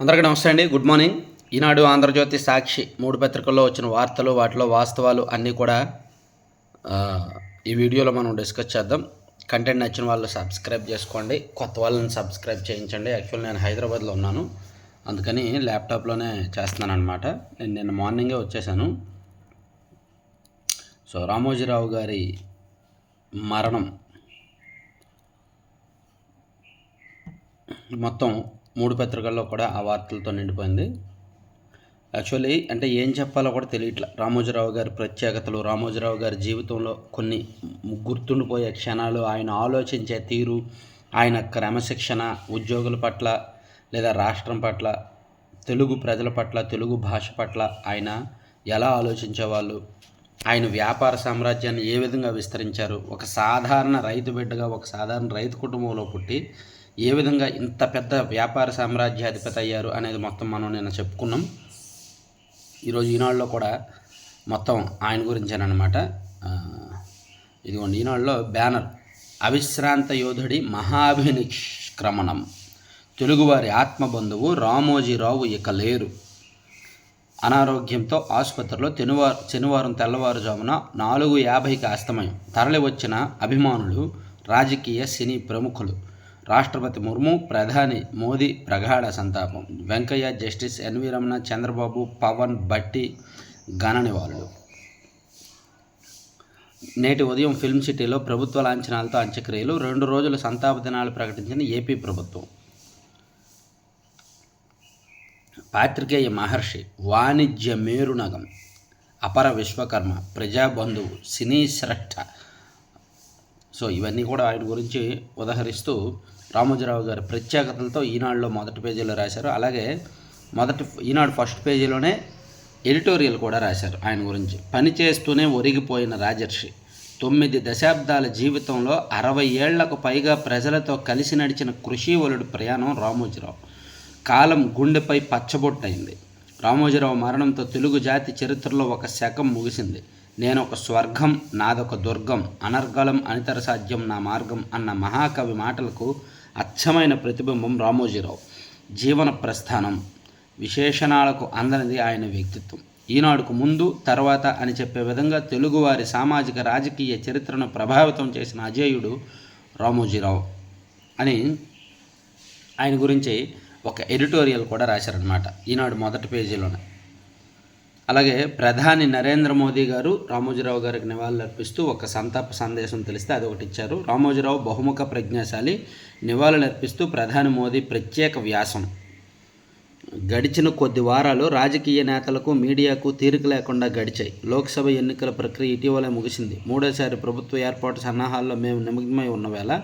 అందరికీ నమస్తే అండి. Good morning. ఈనాడు ఆంధ్రజ్యోతి సాక్షి మూడు పత్రికల్లో వచ్చిన వార్తలు వాటిలో వాస్తవాలు అన్నీ కూడా ఈ వీడియోలో మనం డిస్కస్ చేద్దాం. కంటెంట్ నచ్చిన వాళ్ళు సబ్స్క్రైబ్ చేసుకోండి. కొత్త వాళ్ళని సబ్స్క్రైబ్ చేయించండి. యాక్చువల్ నేను హైదరాబాద్లో ఉన్నాను. అందుకని ల్యాప్టాప్లోనే చేస్తున్నాను అనమాట నేను నిన్న మార్నింగే వచ్చేసాను. సో రామోజీరావు గారి మరణం మొత్తం మూడు పత్రికల్లో కూడా ఆ వార్తలతో నిండిపోయింది. యాక్చువల్లీ అంటే ఏం చెప్పాలో కూడా తెలియట్ల. రామోజీరావు గారి ప్రత్యేకతలు రామోజీరావు గారి జీవితంలో కొన్ని గుర్తుండిపోయే క్షణాలు ఆయన ఆలోచించే తీరు ఆయన క్రమశిక్షణ ఉద్యోగుల పట్ల లేదా రాష్ట్రం పట్ల తెలుగు ప్రజల పట్ల తెలుగు భాష పట్ల ఆయన ఎలా ఆలోచించేవాళ్ళు ఆయన వ్యాపార సామ్రాజ్యాన్ని ఏ విధంగా విస్తరించారు ఒక సాధారణ రైతు బిడ్డగా ఒక సాధారణ రైతు కుటుంబంలో పుట్టి ఏ విధంగా ఇంత పెద్ద వ్యాపార సామ్రాజ్యాధిపతి అయ్యారు అనేది మొత్తం మనం నిన్న చెప్పుకున్నాం. ఈరోజు ఈనాడులో కూడా మొత్తం ఆయన గురించేనమాట ఇదిగోండి ఈనాడులో బ్యానర్ అవిశ్రాంత యోధుడి మహాభినిష్క్రమణం. తెలుగువారి ఆత్మబంధువు రామోజీరావు ఇక లేరు. అనారోగ్యంతో ఆసుపత్రిలో శనివారం శనివారం తెల్లవారుజామున నాలుగు యాభైకి అస్తమయం. తరలి వచ్చిన అభిమానులు రాజకీయ సినీ ప్రముఖులు రాష్ట్రపతి ముర్ము ప్రధాని మోదీ ప్రగాఢ సంతాపం. Venkaiah justice N V Ramana Chandrababu Pawan Bhatti ఘన నివాళులు. నేటి ఉదయం ఫిల్మ్ సిటీలో ప్రభుత్వ లాంఛనాలతో అంత్యక్రియలు రెండు రోజుల సంతాప దినాలు ప్రకటించిన ఏపీ ప్రభుత్వం. పాత్రికేయ మహర్షి వాణిజ్య మేరునగం అపర విశ్వకర్మ ప్రజాబంధువు సినీ శ్రష్ట. సో ఇవన్నీ కూడా ఆయన గురించి ఉదహరిస్తూ రామోజీరావు గారి ప్రత్యేకతలతో ఈనాడులో మొదటి పేజీలో రాశారు. అలాగే మొదటి ఈనాడు ఫస్ట్ పేజీలోనే ఎడిటోరియల్ కూడా రాశారు ఆయన గురించి. పని చేస్తూనే ఒరిగిపోయిన రాజర్షి. తొమ్మిది దశాబ్దాల జీవితంలో అరవై ఏళ్ళకు పైగా ప్రజలతో కలిసి నడిచిన కృషివలుడు ప్రయాణం రామోజీరావు. కాలం గుండెపై పచ్చబొట్టయింది. రామోజీరావు మరణంతో తెలుగు జాతి చరిత్రలో ఒక శకం ముగిసింది. నేను ఒక స్వర్గం నాదొక దుర్గం అనర్గళం అనితర సాధ్యం నా మార్గం అన్న మహాకవి మాటలకు అచ్చమైన ప్రతిబింబం రామోజీరావు. జీవన ప్రస్థానం. విశేషణాలకు అందనిది ఆయన వ్యక్తిత్వం. ఈనాడుకు ముందు తర్వాత అని చెప్పే విధంగా తెలుగువారి సామాజిక రాజకీయ చరిత్రను ప్రభావితం చేసిన అజేయుడు రామోజీరావు అని ఆయన గురించి ఒక ఎడిటోరియల్ కూడా రాశారనమాట ఈనాడు మొదటి పేజీలోనే. అలాగే ప్రధాని నరేంద్ర మోదీ గారు రామోజీరావు గారికి నివాళులర్పిస్తూ ఒక సంతాప సందేశం తెలిస్తే అది ఒకటి ఇచ్చారు. రామోజీరావు బహుముఖ ప్రజ్ఞాశాలి. నివాళులర్పిస్తూ ప్రధాని మోదీ ప్రత్యేక వ్యాసం. గడిచిన కొద్ది వారాలు రాజకీయ నేతలకు మీడియాకు తీరిక లేకుండా గడిచాయి. లోక్సభ ఎన్నికల ప్రక్రియ ఇటీవలే ముగిసింది. మూడోసారి ప్రభుత్వ ఏర్పాటు సన్నాహాల్లో మేము నిమగ్నమై ఉన్న వేళ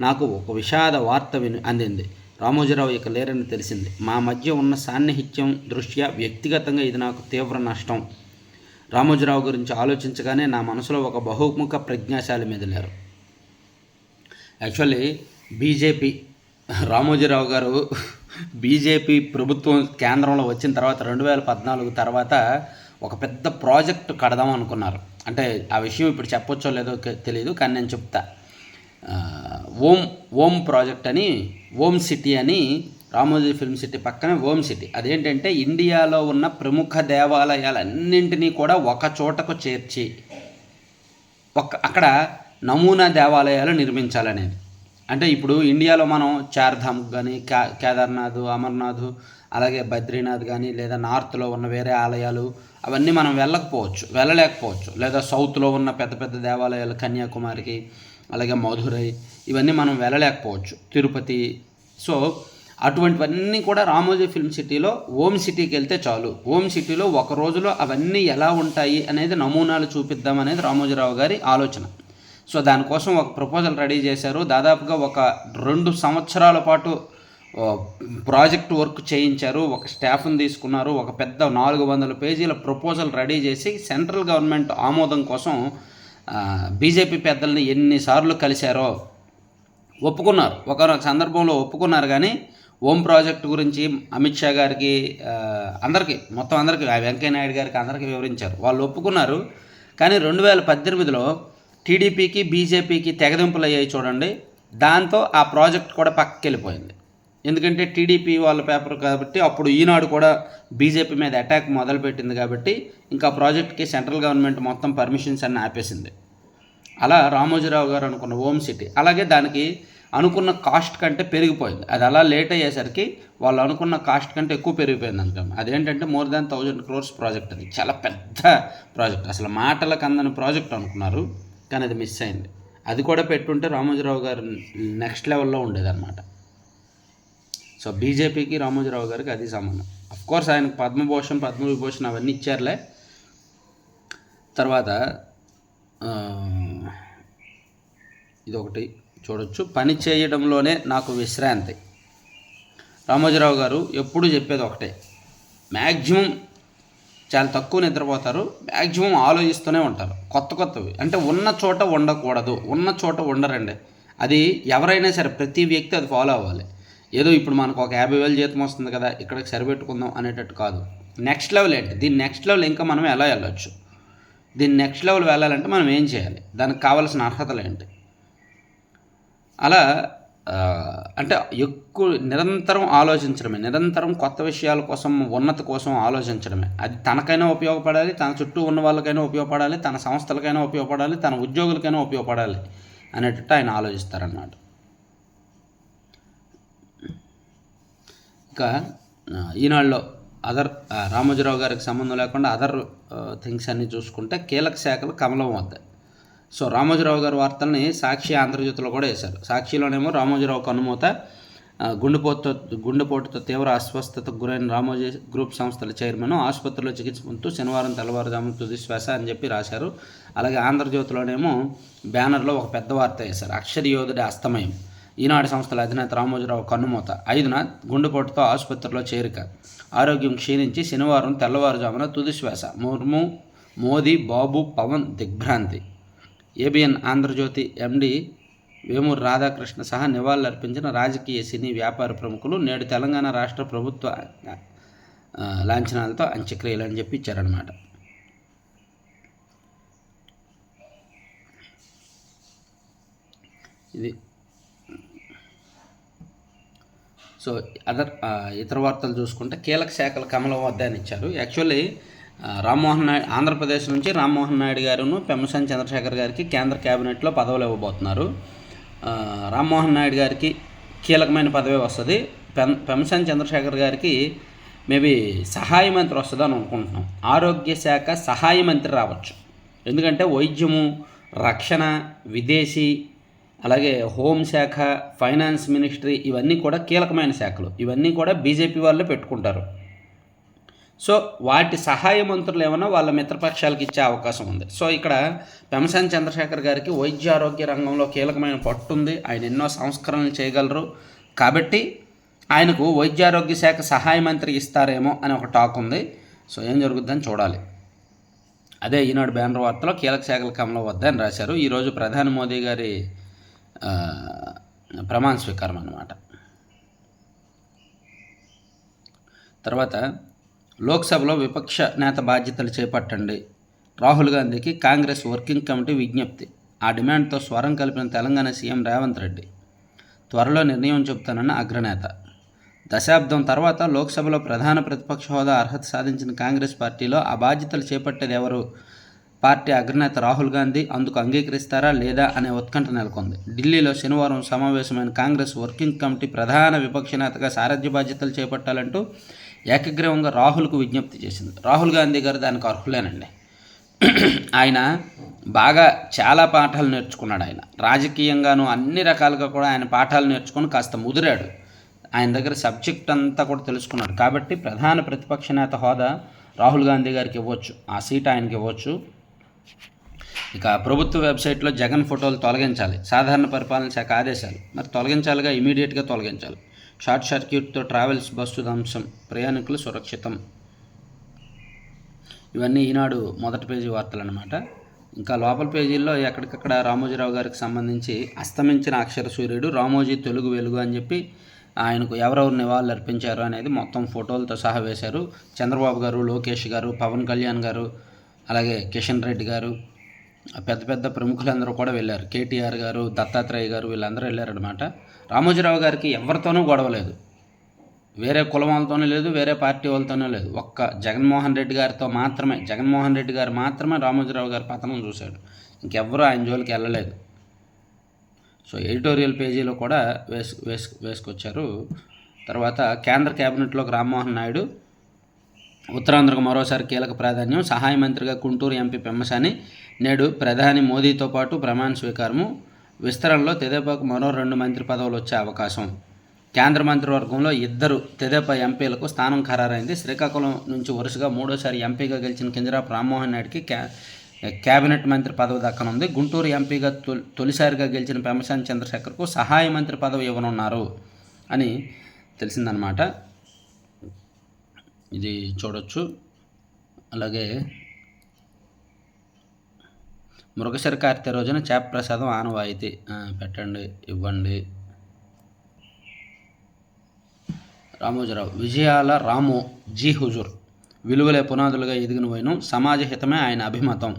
నాకు ఒక విషాద వార్త విని అందింది. రామోజీరావు ఇక లేరని తెలిసింది. మా మధ్య ఉన్న సాన్నిహిత్యం దృష్ట్యా వ్యక్తిగతంగా ఇది నాకు తీవ్ర నష్టం. రామోజీరావు గురించి ఆలోచించగానే నా మనసులో ఒక బహుముఖ ప్రజ్ఞాశాలి మెదిలారు యాక్చువల్లీ బీజేపీ రామోజీరావు గారు బీజేపీ ప్రభుత్వం కేంద్రంలో వచ్చిన తర్వాత రెండు వేల పద్నాలుగు తర్వాత ఒక పెద్ద ప్రాజెక్ట్ కడదాం అనుకున్నారు. అంటే ఆ విషయం ఇప్పుడు చెప్పొచ్చో లేదో తెలియదు కానీ నేను చెప్తా. ఓం ఓం ప్రాజెక్ట్ అని ఓం సిటీ అని రామోజీ ఫిల్మ్ సిటీ పక్కనే ఓం సిటీ. అదేంటంటే ఇండియాలో ఉన్న ప్రముఖ దేవాలయాలన్నింటినీ కూడా ఒక చోటకు చేర్చి ఒక అక్కడ నమూనా దేవాలయాలు నిర్మించాలనేది. అంటే ఇప్పుడు ఇండియాలో మనం చార్ధామ్ కానీ కే కేదార్నాథ్ అమర్నాథ్ అలాగే బద్రీనాథ్ కానీ లేదా నార్త్లో ఉన్న వేరే ఆలయాలు అవన్నీ మనం వెళ్ళకపోవచ్చు వెళ్ళలేకపోవచ్చు. లేదా సౌత్లో ఉన్న పెద్ద పెద్ద దేవాలయాలు కన్యాకుమారికి అలాగే మధురై ఇవన్నీ మనం వెళ్ళలేకపోవచ్చు. తిరుపతి. సో అటువంటివన్నీ కూడా రామోజీ ఫిల్మ్ సిటీలో ఓం సిటీకి వెళ్తే చాలు. ఓం సిటీలో ఒక రోజులో అవన్నీ ఎలా ఉంటాయి అనేది నమూనాలు చూపిద్దాం అనేది రామోజీరావు గారి ఆలోచన. సో దానికోసం ఒక ప్రపోజల్ రెడీ చేశారు. దాదాపుగా ఒక రెండు సంవత్సరాల పాటు ప్రాజెక్ట్ వర్క్ చేయించారు. ఒక స్టాఫ్ని తీసుకున్నారు. ఒక పెద్ద నాలుగు వందల పేజీల ప్రపోజల్ రెడీ చేసి సెంట్రల్ గవర్నమెంట్ ఆమోదం కోసం బీజేపీ పెద్దల్ని ఎన్నిసార్లు కలిశారో ఒప్పుకున్నారు. ఒకనొక సందర్భంలో ఒప్పుకున్నారు కానీ ఓం ప్రాజెక్ట్ గురించి అమిత్ షా గారికి అందరికీ మొత్తం అందరికీ ఆ వెంకయ్య నాయుడు గారికి అందరికీ వివరించారు. వాళ్ళు ఒప్పుకున్నారు. కానీ రెండు వేల పద్దెనిమిదిలో టీడీపీకి బీజేపీకి తెగదింపులు అయ్యాయి చూడండి. దాంతో ఆ ప్రాజెక్ట్ కూడా పక్కకి వెళ్ళిపోయింది ఎందుకంటే టీడీపీ వాళ్ళ పేపర్ కాబట్టి అప్పుడు ఈనాడు కూడా బీజేపీ మీద అటాక్ మొదలుపెట్టింది కాబట్టి ఇంకా ప్రాజెక్ట్కి సెంట్రల్ గవర్నమెంట్ మొత్తం పర్మిషన్స్ అన్ని ఆపేసింది. అలా రామోజీరావు గారు అనుకున్న ఓమ్ సిటీ అలాగే దానికి అనుకున్న కాస్ట్ కంటే పెరిగిపోయింది. అది అలా లేట్ అయ్యేసరికి వాళ్ళు అనుకున్న కాస్ట్ కంటే ఎక్కువ పెరిగిపోయింది అనుకోండి అదేంటంటే more than thousand crores project అది. చాలా పెద్ద ప్రాజెక్ట్. అసలు మాటలకు అందని ప్రాజెక్ట్ అనుకున్నారు కానీ అది మిస్ అయింది. అది కూడా పెట్టుంటే రామోజీరావు గారు నెక్స్ట్ లెవెల్లో ఉండేదన్నమాట. సో బీజేపీకి రామోజీరావు గారికి అది సంబంధం. కోర్స్ ఆయనకు పద్మభూషణ్ పద్మవిభూషణ్ అవన్నీ ఇచ్చారులే. తర్వాత ఇది ఇదొకటి చూడొచ్చు. పని చేయడంలోనే నాకు విశ్రాంతి. రామోజీరావు గారు ఎప్పుడు చెప్పేది ఒకటే. మ్యాక్సిమం చాలా తక్కువ నిద్రపోతారు మ్యాక్సిమం ఆలోచిస్తూనే ఉంటారు. కొత్త కొత్తవి. అంటే ఉన్న చోట ఉండకూడదు ఉన్న చోట ఉండరండి అది ఎవరైనా సరే ప్రతి వ్యక్తి అది ఫాలో అవ్వాలి. ఏదో ఇప్పుడు మనకు ఒక యాభై వేలు జీతం వస్తుంది కదా ఇక్కడికి సరిపెట్టుకుందాం అనేటట్టు కాదు. నెక్స్ట్ లెవెల్ ఏంటి? దీని నెక్స్ట్ లెవెల్ ఇంకా మనం ఎలా వెళ్ళొచ్చు? దీని నెక్స్ట్ లెవెల్ వెళ్ళాలంటే మనం ఏం చేయాలి? దానికి కావాల్సిన అర్హతలు ఏంటి? అలా అంటే ఎక్కువ నిరంతరం ఆలోచించడమే నిరంతరం కొత్త విషయాల కోసం ఉన్నతి కోసం ఆలోచించడమే. అది తనకైనా ఉపయోగపడాలి తన చుట్టూ ఉన్న వాళ్ళకైనా ఉపయోగపడాలి తన సంస్థలకైనా ఉపయోగపడాలి తన ఉద్యోగులకైనా ఉపయోగపడాలి అనేటట్టు ఆయన ఆలోచిస్తారన్నమాట. ఇంకా ఈనాడులో అదర్ రామోజీరావు గారికి సంబంధం లేకుండా అదర్ థింగ్స్ అన్ని చూసుకుంటే కీలక శాఖలు కమలం వద్దాయి సో రామోజీరావు గారి వార్తల్ని సాక్షి ఆంధ్రజ్యోతిలో కూడా వేశారు. సాక్షిలోనేమో రామోజీరావు కనుమూత ఆ, గుండెపోటుతో గుండెపోటుతో తీవ్ర అస్వస్థతకు గురైన రామోజీ గ్రూప్ సంస్థల చైర్మన్ ఆసుపత్రిలో చికిత్స పొందుతూ శనివారం తెల్లవారుజాము తుది శ్వాస అని చెప్పి రాశారు. అలాగే ఆంధ్రజ్యోతిలోనేమో బ్యానర్లో ఒక పెద్ద వార్త వేశారు. అక్షర యోధుడి అస్తమయం. ఈనాడు సంస్థల అధినేత రామోజీరావు కన్నుమూత. ఐదున గుండెపోటుతో ఆసుపత్రిలో చేరిక. ఆరోగ్యం క్షీణించి శనివారం తెల్లవారుజామున తుదిశ్వాస ముర్ము మోదీ బాబు పవన్ దిగ్భ్రాంతి. ఏబిఎన్ ఆంధ్రజ్యోతి ఎండి వేమూరు రాధాకృష్ణ సహా నివాళులర్పించిన రాజకీయ సినీ వ్యాపార ప్రముఖులు నేడు తెలంగాణ రాష్ట్ర ప్రభుత్వ లాంఛనాలతో అంత్యక్రియలు అని చెప్పి ఇచ్చారనమాట ఇది సో అదర్ ఇతర వార్తలు చూసుకుంటే కీలక శాఖల కమలం వద్ద అని ఇచ్చారు. యాక్చువల్లీ రామ్మోహన్ నాయుడు ఆంధ్రప్రదేశ్ నుంచి రామ్మోహన్ నాయుడు గారును పెమ్మసాని చంద్రశేఖర్ గారికి కేంద్ర కేబినెట్లో పదవులు ఇవ్వబోతున్నారు. రామ్మోహన్ నాయుడు గారికి కీలకమైన పదవి వస్తుంది. పెం పెమ్మసాని చంద్రశేఖర్ గారికి మేబీ సహాయ మంత్రి వస్తుందని అనుకుంటున్నాం. ఆరోగ్య శాఖ సహాయ మంత్రి రావచ్చు. ఎందుకంటే వైద్యము రక్షణ విదేశీ అలాగే హోంశాఖ ఫైనాన్స్ మినిస్ట్రీ ఇవన్నీ కూడా కీలకమైన శాఖలు. ఇవన్నీ కూడా బీజేపీ వాళ్ళే పెట్టుకుంటారు. సో వాటి సహాయ మంత్రులు ఏమైనా వాళ్ళ మిత్రపక్షాలకు ఇచ్చే అవకాశం ఉంది. సో ఇక్కడ పెమసాని చంద్రశేఖర్ గారికి వైద్య ఆరోగ్య రంగంలో కీలకమైన పట్టు ఉంది. ఆయన ఎన్నో సంస్కరణలు చేయగలరు. కాబట్టి ఆయనకు వైద్య ఆరోగ్య శాఖ సహాయ మంత్రి ఇస్తారేమో అని ఒక టాక్ ఉంది. సో ఏం జరుగుద్దని చూడాలి. అదే ఈనాడు బ్యానర్ వార్తలో కీలక శాఖల కమలం వద్దని రాశారు. ఈరోజు ప్రధాని మోదీ గారి ప్రమాణ స్వీకారం అన్నమాట. తర్వాత లోక్సభలో విపక్ష నేత బాధ్యతలు చేపట్టండి. రాహుల్ గాంధీకి కాంగ్రెస్ వర్కింగ్ కమిటీ విజ్ఞప్తి. ఆ డిమాండ్తో స్వరం కలిపిన తెలంగాణ సీఎం రేవంత్ రెడ్డి. త్వరలో నిర్ణయం చెబుతానన్న అగ్రనేత. దశాబ్దం తర్వాత లోక్సభలో ప్రధాన ప్రతిపక్ష హోదా అర్హత సాధించిన కాంగ్రెస్ పార్టీలో ఆ బాధ్యతలు చేపట్టేది ఎవరు? పార్టీ అగ్రనేత రాహుల్ గాంధీ అందుకు అంగీకరిస్తారా లేదా అనే ఉత్కంఠ నెలకొంది. ఢిల్లీలో శనివారం సమావేశమైన కాంగ్రెస్ వర్కింగ్ కమిటీ ప్రధాన విపక్ష నేతగా సారథ్య బాధ్యతలు చేపట్టాలంటూ ఏకగ్రీవంగా రాహుల్కు విజ్ఞప్తి చేసింది. రాహుల్ గాంధీ గారు దానికి అర్హులేనండి. ఆయన బాగా చాలా పాఠాలు నేర్చుకున్నాడు ఆయన. రాజకీయంగాను అన్ని రకాలుగా కూడా ఆయన పాఠాలు నేర్చుకొని కాస్త ముదిరాడు. ఆయన దగ్గర సబ్జెక్ట్ అంతా కూడా తెలుసుకున్నాడు. కాబట్టి ప్రధాన ప్రతిపక్ష నేత హోదా రాహుల్ గాంధీ గారికి ఇవ్వచ్చు. ఆ సీట్ ఆయనకి ఇవ్వచ్చు. ఇక ప్రభుత్వ వెబ్సైట్లో జగన్ ఫోటోలు తొలగించాలి. సాధారణ పరిపాలన శాఖ ఆదేశాలు. మరి తొలగించాలిగా ఇమీడియట్గా తొలగించాలి. షార్ట్ సర్క్యూట్తో ట్రావెల్స్ బస్సు ధ్వంసం ప్రయాణికులు సురక్షితం. ఇవన్నీ ఈనాడు మొదటి పేజీ వార్తలు అనమాట ఇంకా లోపల పేజీల్లో ఎక్కడికక్కడ రామోజీరావు గారికి సంబంధించి అస్తమించిన అక్షర సూర్యుడు రామోజీ తెలుగు వెలుగు అని చెప్పి ఆయనకు ఎవరెవరు నివాళులు అర్పించారు అనేది మొత్తం ఫోటోలతో సహా వేశారు. చంద్రబాబు గారు లోకేష్ గారు పవన్ కళ్యాణ్ గారు అలాగే కిషన్ రెడ్డి గారు పెద్ద పెద్ద ప్రముఖులందరూ కూడా వెళ్ళారు. కేటీఆర్ గారు దత్తాత్రేయ గారు వీళ్ళందరూ వెళ్ళారనమాట రామోజీరావు గారికి ఎవరితోనూ గొడవ లేదు. వేరే కులం వాళ్ళతోనే లేదు వేరే పార్టీ వాళ్ళతోనూ లేదు. ఒక్క జగన్మోహన్ రెడ్డి గారితో మాత్రమే జగన్మోహన్ రెడ్డి గారు మాత్రమే రామోజీరావు గారి పతనం చూశాడు. ఇంకెవ్వరూ ఆయన జోలికి వెళ్ళలేదు. సో ఎడిటోరియల్ పేజీలో కూడా వేసు వేసు వేసుకొచ్చారు. తర్వాత కేంద్ర కేబినెట్లోకి రామ్మోహన్ నాయుడు ఉత్తరాంధ్రకు మరోసారి కీలక ప్రాధాన్యం సహాయ మంత్రిగా గుంటూరు ఎంపీ పెమ్మసాని నేడు ప్రధాని మోదీతో పాటు ప్రమాణ స్వీకారము. విస్తరణలో తెదేపాకు మరో రెండు మంత్రి పదవులు వచ్చే అవకాశం. కేంద్ర మంత్రివర్గంలో ఇద్దరు తెదేపా ఎంపీలకు స్థానం ఖరారైంది. శ్రీకాకుళం నుంచి వరుసగా మూడోసారి ఎంపీగా గెలిచిన కింజరాపు రామ్మోహన్ నాయుడికి క్యా కేబినెట్ మంత్రి పదవి దక్కనుంది. గుంటూరు ఎంపీగా తొలి తొలిసారిగా గెలిచిన పెమ్మసాని చంద్రశేఖర్కు సహాయ మంత్రి పదవి ఇవ్వనున్నారు అని తెలిసిందనమాట ఇది చూడొచ్చు. అలాగే మృగశిర కార్తె రోజున చేప ప్రసాదం ఆనవాయితీ పెట్టండి ఇవ్వండి. రామోజీరావు విజయాల రాము జీ హుజూర్ విలువలే పునాదులుగా ఎదిగిన పోయిన సమాజ హితమే ఆయన అభిమతం.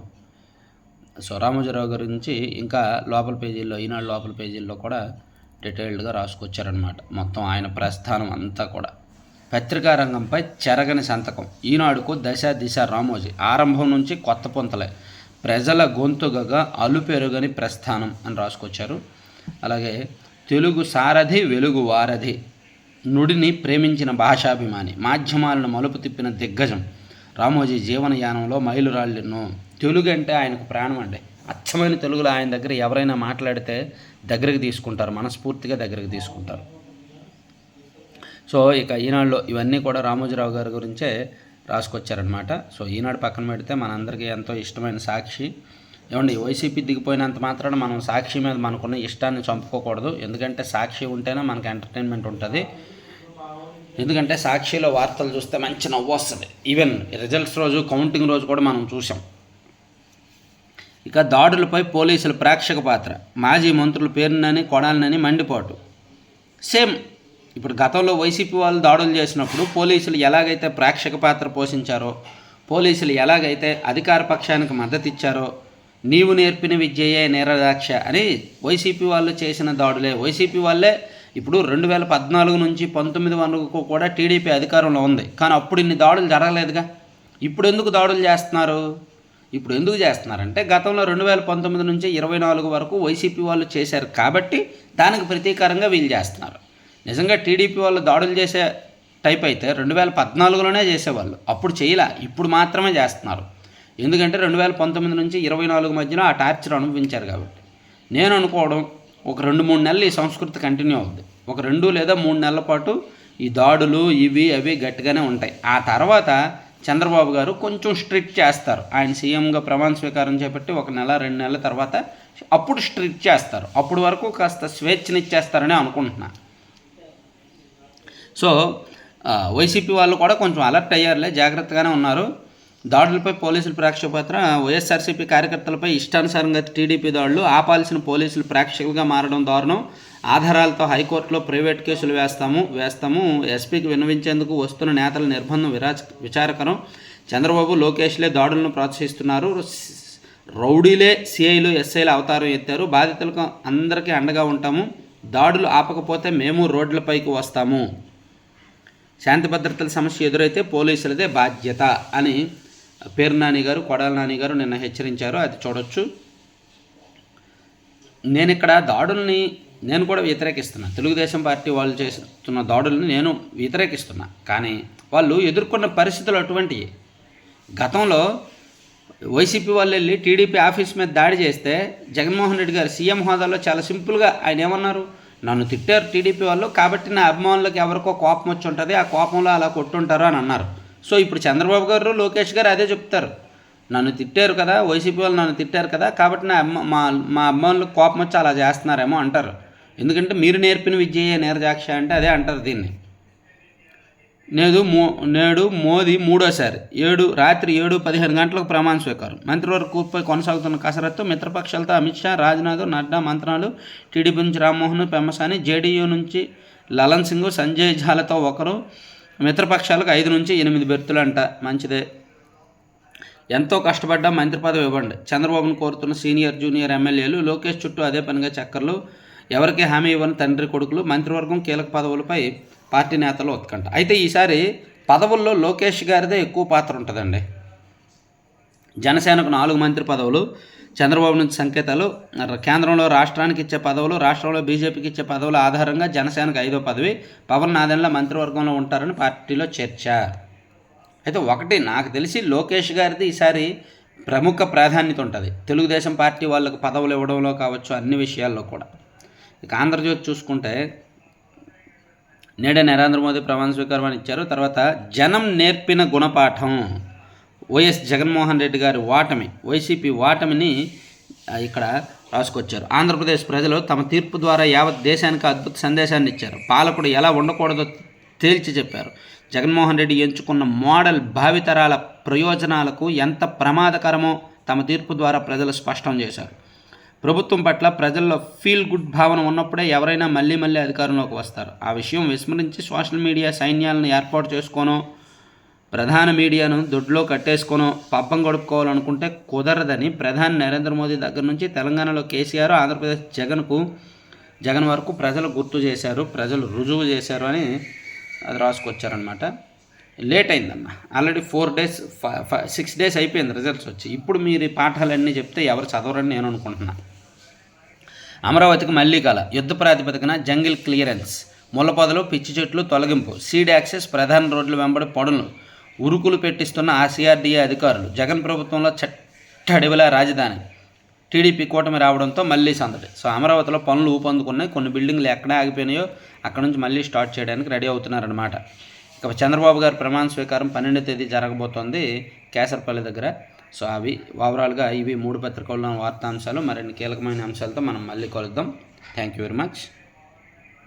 సో రామోజీరావు గురించి ఇంకా లోపల పేజీల్లో ఈనాడు లోపల పేజీల్లో కూడా డీటెయిల్డ్గా రాసుకొచ్చారనమాట మొత్తం ఆయన ప్రస్థానం అంతా కూడా. పత్రికా రంగంపై చెరగని సంతకం. ఈనాడుకు దశ దిశ రామోజీ. ఆరంభం నుంచి కొత్త పొంతలే. ప్రజల గొంతుగగా అలుపెరుగని ప్రస్థానం అని రాసుకొచ్చారు. అలాగే తెలుగు సారథి వెలుగు వారధి నుడిని ప్రేమించిన భాషాభిమాని మాధ్యమాలను మలుపు తిప్పిన దిగ్గజం రామోజీ జీవనయానంలో మైలురాళ్ళెన్నో. తెలుగు అంటే ఆయనకు ప్రాణం అండి. అచ్చమైన తెలుగులో ఆయన దగ్గర ఎవరైనా మాట్లాడితే దగ్గరికి తీసుకుంటారు మనస్ఫూర్తిగా దగ్గరికి తీసుకుంటారు. సో ఇక ఈనాడులో ఇవన్నీ కూడా రామోజీరావు గారి గురించే రాసుకొచ్చారనమాట సో ఈనాడు పక్కన పెడితే మనందరికీ ఎంతో ఇష్టమైన సాక్షి. ఏమండి వైసీపీ దిగిపోయినంత మాత్రాన మనం సాక్షి మీద మనకున్న ఇష్టాన్ని చంపుకోకూడదు. ఎందుకంటే సాక్షి ఉంటేనే మనకి ఎంటర్టైన్మెంట్ ఉంటుంది. ఎందుకంటే సాక్షిలో వార్తలు చూస్తే మంచి నవ్వు వస్తుంది. ఈవెన్ రిజల్ట్స్ రోజు కౌంటింగ్ రోజు కూడా మనం చూసాం. ఇక దాడులపై పోలీసుల ప్రేక్షక పాత్ర. మాజీ మంత్రుల పేరునని కొడాలనని మండిపోటు. సేమ్ ఇప్పుడు గతంలో వైసీపీ వాళ్ళు దాడులు చేసినప్పుడు పోలీసులు ఎలాగైతే ప్రేక్షక పాత్ర పోషించారో పోలీసులు ఎలాగైతే అధికార పక్షానికి మద్దతు ఇచ్చారో నీవు నేర్పిన విద్యయే నేరదాక్ష అని వైసీపీ వాళ్ళు చేసిన దాడులే. వైసీపీ వాళ్ళే ఇప్పుడు రెండు వేల పద్నాలుగు నుంచి పంతొమ్మిది వరకు కూడా టీడీపీ అధికారంలో ఉంది. కానీ అప్పుడు ఇన్ని దాడులు జరగలేదుగా. ఇప్పుడు ఎందుకు దాడులు చేస్తున్నారు? ఇప్పుడు ఎందుకు చేస్తున్నారంటే గతంలో రెండు వేల పంతొమ్మిది నుంచి ఇరవై నాలుగు వరకు వైసీపీ వాళ్ళు చేశారు కాబట్టి దానికి ప్రతీకారంగా వీళ్ళు చేస్తున్నారు. నిజంగా టీడీపీ వాళ్ళు దాడులు చేసే టైప్ అయితే రెండు వేల పద్నాలుగులోనే చేసేవాళ్ళు. అప్పుడు చేయలే ఇప్పుడు మాత్రమే చేస్తున్నారు. ఎందుకంటే రెండు వేల పంతొమ్మిది నుంచి ఇరవై నాలుగు మధ్యలో ఆ టార్చర్ అనుభవించారు కాబట్టి. నేను అనుకోవడం ఒక రెండు మూడు నెలలు ఈ సంస్కృతి కంటిన్యూ అవుద్ది. ఒక రెండు లేదా మూడు నెలల పాటు ఈ దాడులు ఇవి అవి గట్టిగానే ఉంటాయి. ఆ తర్వాత చంద్రబాబు గారు కొంచెం స్ట్రిక్ట్ చేస్తారు. ఆయన సీఎంగా ప్రమాణ స్వీకారం చేపట్టి ఒక నెల రెండు నెలల తర్వాత అప్పుడు స్ట్రిక్ట్ చేస్తారు. అప్పుడు వరకు కాస్త స్వేచ్ఛనిచ్చేస్తారని అనుకుంటున్నాను సో వైసీపీ వాళ్ళు కూడా కొంచెం అలర్ట్ అయ్యారులే జాగ్రత్తగానే ఉన్నారు. దాడులపై పోలీసుల ప్రేక్షకపత్ర వైఎస్ఆర్సీపీ కార్యకర్తలపై ఇష్టానుసారంగా టీడీపీ దాడులు ఆపాల్సిన పోలీసులు ప్రేక్షకులుగా మారడం దారుణం. ఆధారాలతో హైకోర్టులో ప్రైవేట్ కేసులు వేస్తాము వేస్తాము. ఎస్పీకి విన్నవించేందుకు వస్తున్న నేతల నిర్బంధం విరాచ విచారకరం. చంద్రబాబు లోకేష్లే దాడులను ప్రోత్సహిస్తున్నారు. రౌడీలే సిఐలు ఎస్ఐలు అవతారం ఎత్తారు. బాధితులకు అందరికీ అండగా ఉంటాము. దాడులు ఆపకపోతే మేము రోడ్లపైకి వస్తాము. శాంతి భద్రతల సమస్య ఎదురైతే పోలీసులదే బాధ్యత అని పేరు నాని గారు కొడాల నాని గారు నిన్న హెచ్చరించారు. అది చూడొచ్చు. నేను ఇక్కడ దాడుల్ని నేను కూడా వ్యతిరేకిస్తున్నా. తెలుగుదేశం పార్టీ వాళ్ళు చేస్తున్న దాడుల్ని నేను వ్యతిరేకిస్తున్నా. కానీ వాళ్ళు ఎదుర్కొన్న పరిస్థితులు అటువంటివి గతంలో వైసీపీ వాళ్ళు వెళ్ళి టీడీపీ ఆఫీస్ మీద దాడి చేస్తే జగన్మోహన్ రెడ్డి గారు సీఎం హోదాలో చాలా సింపుల్గా ఆయన ఏమన్నారు? నన్ను తిట్టారు టీడీపీ వాళ్ళు కాబట్టి నా అభిమానులకు ఎవరికో కోపం వచ్చి ఉంటుంది ఆ కోపంలో అలా కొట్టుంటారు అని అన్నారు. సో ఇప్పుడు చంద్రబాబు గారు లోకేష్ గారు అదే చెప్తారు. నన్ను తిట్టారు కదా వైసీపీ వాళ్ళు నన్ను తిట్టారు కదా కాబట్టి నా అమ్మ మా మా అభిమానులకు కోపం వచ్చి అలా చేస్తున్నారేమో అంటారు. ఎందుకంటే మీరు నేర్పిన విద్యయే నేరజాక్ష అంటే అదే అంటారు దీన్ని. నేడు మో నేడు మోదీ మూడోసారి. ఏడు రాత్రి ఏడు పదిహేను గంటలకు ప్రమాణ స్వీకారం. మంత్రివర్గ కూర్పై కొనసాగుతున్న కసరత్తు మిత్రపక్షాలతో అమిత్ షా రాజ్నాథ్ నడ్డా మంత్రాలు టీడీపీ నుంచి రామ్మోహన్ పెమ్మసాని జేడీయూ నుంచి లలన్ సింగ్ సంజయ్ ఝాలతో ఒకరు మిత్రపక్షాలకు ఐదు నుంచి ఎనిమిది బెర్తులంట. మంచిదే. ఎంతో కష్టపడ్డా మంత్రి పదవి ఇవ్వండి. చంద్రబాబును కోరుతున్న సీనియర్ జూనియర్ ఎమ్మెల్యేలు లోకేష్ చుట్టూ అదే పనిగా చక్కర్లు. ఎవరికి హామీ ఇవ్వని తండ్రి కొడుకులు మంత్రివర్గం కీలక పదవులపై పార్టీ నేతలు ఉత్కంఠ. అయితే ఈసారి పదవుల్లో లోకేష్ గారిదే ఎక్కువ పాత్ర ఉంటుందండి. జనసేనకు నాలుగు మంత్రి పదవులు చంద్రబాబు నుంచి సంకేతాలు కేంద్రంలో రాష్ట్రానికి ఇచ్చే పదవులు రాష్ట్రంలో బీజేపీకి ఇచ్చే పదవుల ఆధారంగా జనసేనకు ఐదో పదవి పవన్ నాదెన్ల మంత్రివర్గంలో ఉంటారని పార్టీలో చర్చ. అయితే ఒకటి నాకు తెలిసి లోకేష్ గారిది ఈసారి ప్రముఖ ప్రాధాన్యత ఉంటుంది. తెలుగుదేశం పార్టీ వాళ్ళకు పదవులు ఇవ్వడంలో కావచ్చు అన్ని విషయాల్లో కూడా. ఇక ఆంధ్రజ్యోతి చూసుకుంటే నేడే నరేంద్ర మోదీ ప్రమాణ స్వీకారం ఇచ్చారు. తర్వాత జనం నేర్పిన గుణపాఠం. వైఎస్ జగన్మోహన్ రెడ్డి గారి ఓటమి వైసీపీ ఓటమిని ఇక్కడ రాసుకొచ్చారు. ఆంధ్రప్రదేశ్ ప్రజలు తమ తీర్పు ద్వారా యావత్ దేశానికి అద్భుత సందేశాన్ని ఇచ్చారు. పాలకుడు ఎలా ఉండకూడదో తేల్చి చెప్పారు. జగన్మోహన్ రెడ్డి ఎంచుకున్న మోడల్ భావితరాల ప్రయోజనాలకు ఎంత ప్రమాదకరమో తమ తీర్పు ద్వారా ప్రజలు స్పష్టం చేశారు. ప్రభుత్వం పట్ల ప్రజల్లో ఫీల్ గుడ్ భావన ఉన్నప్పుడే ఎవరైనా మళ్ళీ మళ్ళీ అధికారంలోకి వస్తారు. ఆ విషయం విస్మరించి సోషల్ మీడియా సైన్యాలను ఏర్పాటు చేసుకోనో ప్రధాన మీడియాను దొడ్లో కట్టేసుకోనో పబ్బం గడుపుకోవాలనుకుంటే కుదరదని ప్రధాని నరేంద్ర మోదీ దగ్గర నుంచి తెలంగాణలో కేసీఆర్ ఆంధ్రప్రదేశ్ జగన్కు జగన్ వరకు ప్రజలు గుర్తు చేశారు ప్రజలు రుజువు చేశారు అని అది రాసుకొచ్చారనమాట లేట్ అయిందన్న. Already four days six days అయిపోయింది రిజల్ట్స్ వచ్చి. ఇప్పుడు మీరు ఈ పాఠాలన్నీ చెప్తే ఎవరు చదవరని నేను అనుకుంటున్నాను అమరావతికి మళ్ళీ కల. యుద్ధ ప్రాతిపదికన జంగిల్ క్లియరెన్స్ ముళ్ళపొదలు పిచ్చి చెట్లు తొలగింపు. సీడ్ యాక్సెస్ ప్రధాన రోడ్ల వెంబడి పొడలు. ఉరుకులు పెట్టిస్తున్న ఆర్సీఆర్డీఏ అధికారులు. జగన్ ప్రభుత్వంలో చట్టడివిలా రాజధాని. టీడీపీ కూటమి రావడంతో మళ్ళీ సందడి. సో అమరావతిలో పనులు ఊపందుకున్నాయి. కొన్ని బిల్డింగ్లు ఎక్కడ ఆగిపోయినాయో అక్కడ నుంచి మళ్ళీ స్టార్ట్ చేయడానికి రెడీ అవుతున్నారనమాట ఇక చంద్రబాబు గారి ప్రమాణ స్వీకారం పన్నెండో తేదీ జరగబోతోంది కేసరపల్లి దగ్గర. సో అవి ఓవరాల్గా ఇవి మూడు పత్రికల్లో వార్తాంశాలు మరిన్ని కీలకమైన అంశాలతో మనం మళ్ళీ కలుద్దాం. Thank you very much